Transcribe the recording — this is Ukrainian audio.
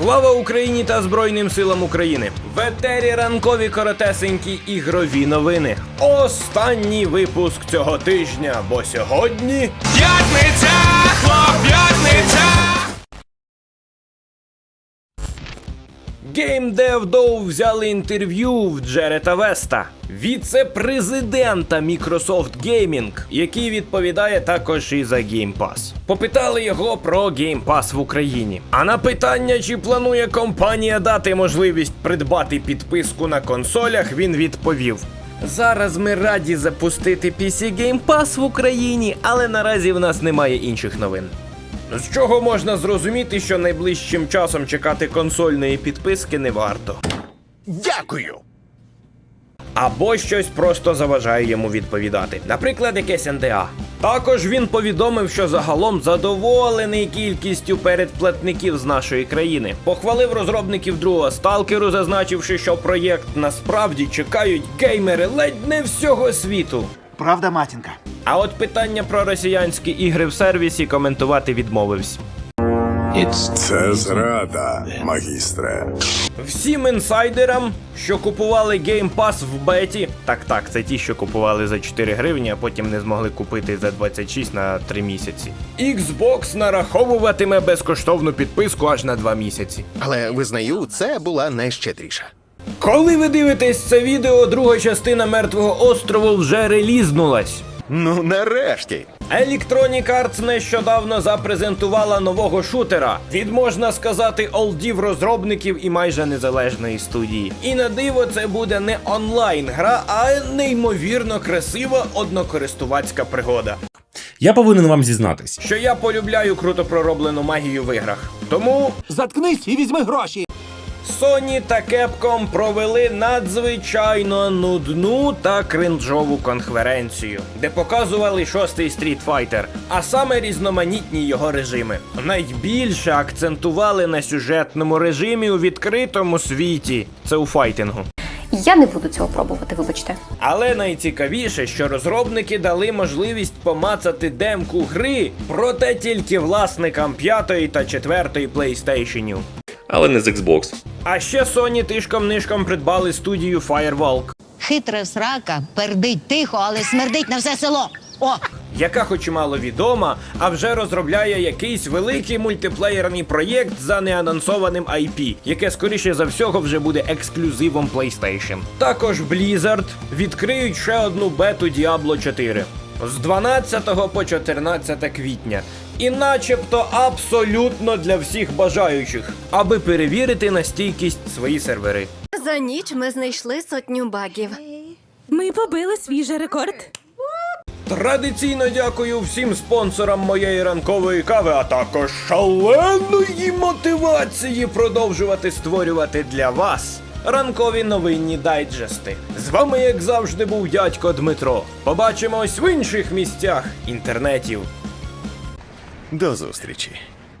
Слава Україні та Збройним силам України! В етері ранкові коротесенькі ігрові новини. Останній випуск цього тижня, бо сьогодні. П'ятниця, хлоп, п'ятниця! GameDev Dow взяли інтерв'ю в Джерета Веста, віце-президента Microsoft Gaming, який відповідає також і за Game Pass. Попитали його про Game Pass в Україні. А на питання, чи планує компанія дати можливість придбати підписку на консолях, він відповів. Зараз ми раді запустити PC Game Pass в Україні, але наразі в нас немає інших новин. З чого можна зрозуміти, що найближчим часом чекати консольної підписки не варто. Дякую! Або щось просто заважає йому відповідати, наприклад, якесь НДА. Також він повідомив, що загалом задоволений кількістю передплатників з нашої країни. Похвалив розробників другого сталкеру, зазначивши, що проєкт насправді чекають геймери ледь не всього світу. Правда, матінка? А от питання про росіянські ігри в сервісі коментувати відмовився. Це зрада, магістре. Всім інсайдерам, що купували Game Pass в беті. Так, так, це ті, що купували за 4 гривні, а потім не змогли купити за 26 на 3 місяці. Xbox нараховуватиме безкоштовну підписку аж на 2 місяці. Але визнаю, це була найщедріша. Коли ви дивитесь це відео, друга частина мертвого острову вже релізнулась. Ну, нарешті. Electronic Arts нещодавно запрезентувала нового шутера від можна сказати олдів розробників і майже незалежної студії. І на диво це буде не онлайн гра, а неймовірно красива однокористувацька пригода. Я повинен вам зізнатись. Що я полюбляю круто пророблену магію в іграх. Тому Заткнись і візьми гроші. Sony та Capcom провели надзвичайно нудну та кринжову конференцію, де показували шостий Street Fighter, а саме різноманітні його режими. Найбільше акцентували на сюжетному режимі у відкритому світі. Це у файтингу. Я не буду цього пробувати, вибачте. Але найцікавіше, що розробники дали можливість помацати демку гри, проте тільки власникам п'ятої та четвертої PlayStation. але не з Xbox. А ще Sony тишком-нишком придбали студію Firewalk, Хитра срака, пердить тихо, але смердить на все село. О! яка хоч і мало відома, а вже розробляє якийсь великий мультиплеєрний проєкт за неанонсованим IP, яке скоріше за всього вже буде ексклюзивом PlayStation. Також Blizzard відкриють ще одну бету Diablo 4 з 12 по 14 квітня. І начебто абсолютно для всіх бажаючих, аби перевірити на стійкість свої сервери. За ніч ми знайшли сотню багів. Ми побили свій же рекорд. Традиційно дякую всім спонсорам моєї ранкової кави, а також шаленої мотивації продовжувати створювати для вас ранкові новинні дайджести. З вами, як завжди, був дядько Дмитро. Побачимось в інших місцях інтернетів. До зустрічі.